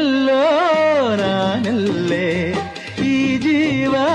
നീയല്ലോ നാനല്ലേ ഈ ജീവാ